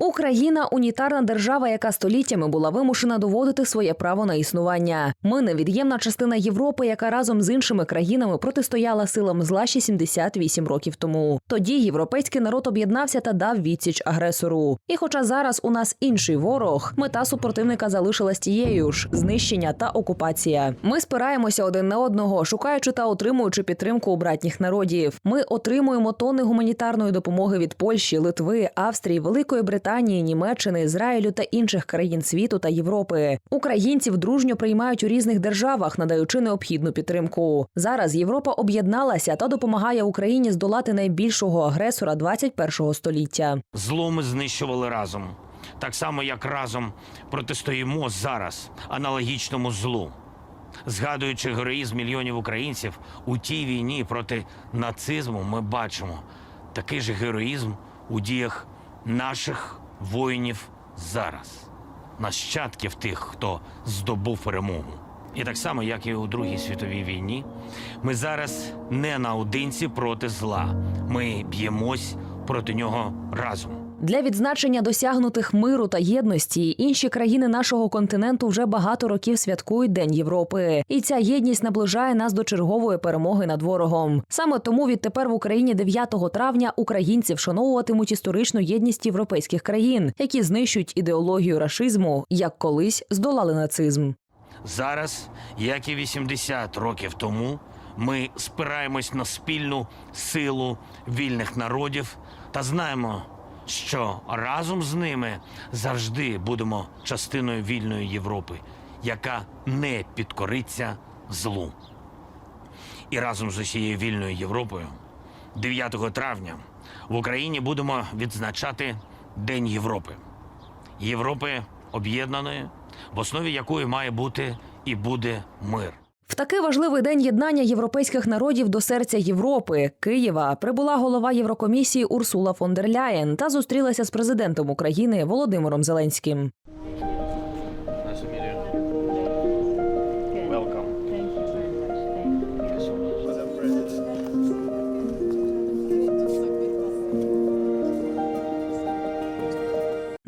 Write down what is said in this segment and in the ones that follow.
Україна унітарна держава, яка століттями була вимушена доводити своє право на існування. Ми невід'ємна частина Європи, яка разом з іншими країнами протистояла силам зла ще 78 років тому. Тоді європейський народ об'єднався та дав відсіч агресору. І хоча зараз у нас інший ворог, мета супротивника залишилась тією ж знищення та окупація. Ми спираємося один на одного, шукаючи та отримуючи підтримку у братніх народів. Ми отримуємо тонни гуманітарної допомоги від Польщі, Литви, Австрії, Великої Британії, Німеччини, Ізраїлю та інших країн світу та Європи. Українців дружньо приймають у різних державах, надаючи необхідну підтримку. Зараз Європа об'єдналася та допомагає Україні здолати найбільшого агресора 21-го століття. Зло ми знищували разом, так само як разом протистоїмо зараз аналогічному злу. Згадуючи героїзм мільйонів українців у тій війні проти нацизму, ми бачимо такий же героїзм у діях наших воїнів зараз, нащадків тих, хто здобув перемогу. І так само, як і у Другій світовій війні, ми зараз не наодинці проти зла. Ми б'ємось проти нього разом. Для відзначення досягнутих миру та єдності інші країни нашого континенту вже багато років святкують День Європи, і ця єдність наближає нас до чергової перемоги над ворогом. Саме тому відтепер в Україні 9 травня українці вшановуватимуть історичну єдність європейських країн, які знищують ідеологію рашизму, як колись здолали нацизм. Зараз, як і 80 років тому, ми спираємось на спільну силу вільних народів та знаємо, що разом з ними завжди будемо частиною вільної Європи, яка не підкориться злу. І разом з усією вільною Європою 9 травня в Україні будемо відзначати День Європи. Європи об'єднаної, в основі якої має бути і буде мир. В такий важливий день єднання європейських народів до серця Європи Києва прибула голова Єврокомісії Урсула фон дер Ляєн та зустрілася з президентом України Володимиром Зеленським.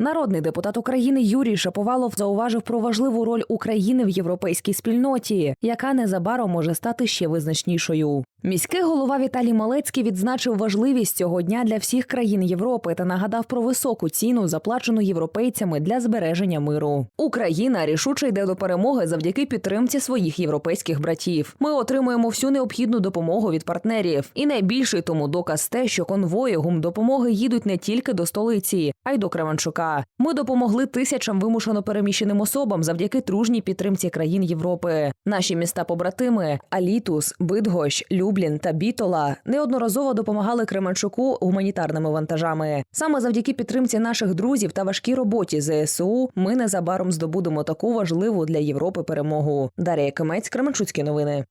Народний депутат України Юрій Шаповалов зауважив про важливу роль України в європейській спільноті, яка незабаром може стати ще визначнішою. Міський голова Віталій Малецький відзначив важливість цього дня для всіх країн Європи та нагадав про високу ціну, заплачену європейцями для збереження миру. Україна рішуче йде до перемоги завдяки підтримці своїх європейських братів. Ми отримуємо всю необхідну допомогу від партнерів. І найбільший тому доказ те, що конвої гумдопомоги їдуть не тільки до столиці, а й до Кременчука. Ми допомогли тисячам вимушено переміщеним особам завдяки дружній підтримці країн Європи. Наші міста побратими Алітус, Бидгощ, Люблін та Бітола неодноразово допомагали Кременчуку гуманітарними вантажами. Саме завдяки підтримці наших друзів та важкій роботі ЗСУ ми незабаром здобудемо таку важливу для Європи перемогу. Дарія Кимець, Кременчуцькі новини.